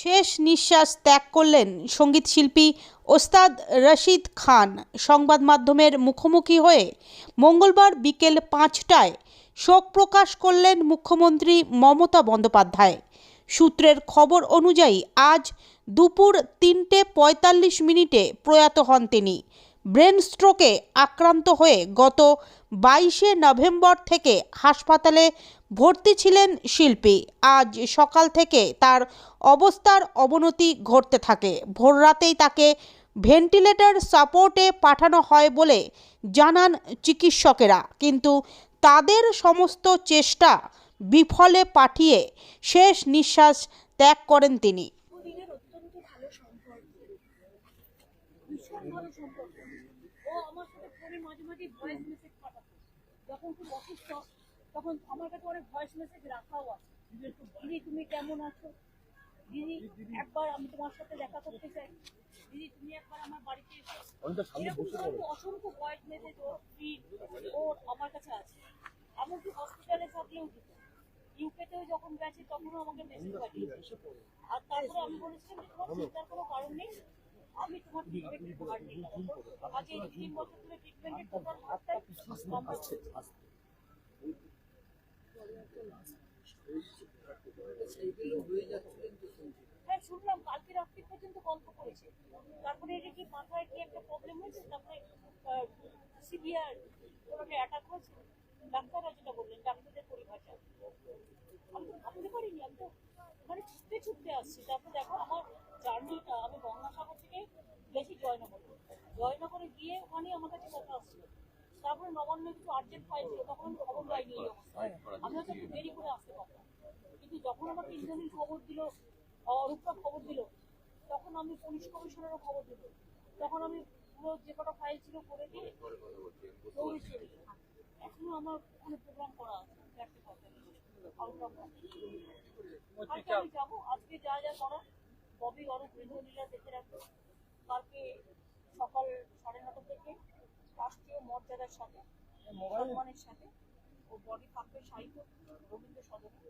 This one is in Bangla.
শেষ নিঃশ্বাস ত্যাগ করলেন সংগীত শিল্পী ওস্তাদ রশিদ খান। সংবাদ মাধ্যমের মুখোমুখি হয়ে মঙ্গলবার বিকেল পাঁচটায় শোক প্রকাশ করলেন মুখ্যমন্ত্রী মমতা বন্দ্যোপাধ্যায়। সূত্রের খবর অনুযায়ী আজ দুপুর তিনটে পঁয়তাল্লিশ মিনিটে প্রয়াত হন তিনি। ব্রেন স্ট্রোকে আক্রান্ত হয়ে গত বাইশে নভেম্বর থেকে হাসপাতালে ভর্তি ছিলেন শিল্পী। আজ সকাল থেকে তার অবস্থার অবনতি ঘটতে থাকে। ভোররাতেই তাকে ভেন্টিলেটর সাপোর্টে পাঠানো হয় বলে জানান চিকিৎসকেরা। কিন্তু তাদের সমস্ত চেষ্টা বিফলে পাঠিয়ে শেষ নিঃশ্বাস ত্যাগ করেন তিনি দীর্ঘদিনের অত্যন্ত ভালো সম্পর্ক ভীষণ ভালো সম্পর্ক। ও আমার সাথে ফোনে মাঝে মাঝে ভয়েস মেসেজ পাঠাতো। যখন খুব অসুস্থ তখন আমার কাছে অনেক ভয়েস মেসেজ রাখাও আছে। দিদি তুমি কেমন আছো? দিদি একবার আমি তোমার সাথে দেখা করতে চাই। দিদি তুমি একবার আমার বাড়িতে এসো। অসংখ্য ভয়েস মেসেজ ও ফিড ও আমার কাছে আছে। এমনকি হসপিটালে থাকলেও দিত। ইউকেতেও যখন গেছে তখনও আমাকে মেসেজ পাঠিয়েছে। আর তারপরে আমি বলেছিলাম যে তোমার চিন্তার কোনো কারণ নেই? তারপরে এটা মাথায় কি একটা প্রবলেম হয়েছে তারপরে সিভিয়ার অ্যাটাক হয়েছে ডাক্তাররা যেটা বললেন ডাক্তারদের পরিভাষা আমি তো ভাবতে পারিনি, আমি তো মানে ছুটতে ছুটতে আসছি। তারপর দেখো আমার জার্নিটা আমি গঙ্গাসাগর থেকে গেছি জয়নগর জয়নগরে গিয়ে আমার কাছে কথা আসছিল তারপরে নবান্ন কিছু আর্জেন্ট ফাইল ছিল তখন আমি খবর পাইনি এই অবস্থায়। আমি হয়তো একটু দেরি করে আসতে পারতাম। কিন্তু যখন আমার ইন্দ্রনীল খবর দিল অরূপটা খবর দিল তখন আমি পুলিশ কমিশনারও খবর দিল। তখন আমি পুরো যে কটা ফাইল ছিল করে দিয়ে এখনও আমার ওখানে প্রোগ্রাম করা আছে চারটে কালকে আমি যাব। আজকে যা যা করার ববি অরূপ ইন্দ্রনীলা দেখে রাখব। কালকে সকাল সাড়ে নটা থেকে রাষ্ট্রীয় মর্যাদার সাথে সম্মানের সাথে ও বডি থাকবে সাহিত্য রবীন্দ্র সদনে।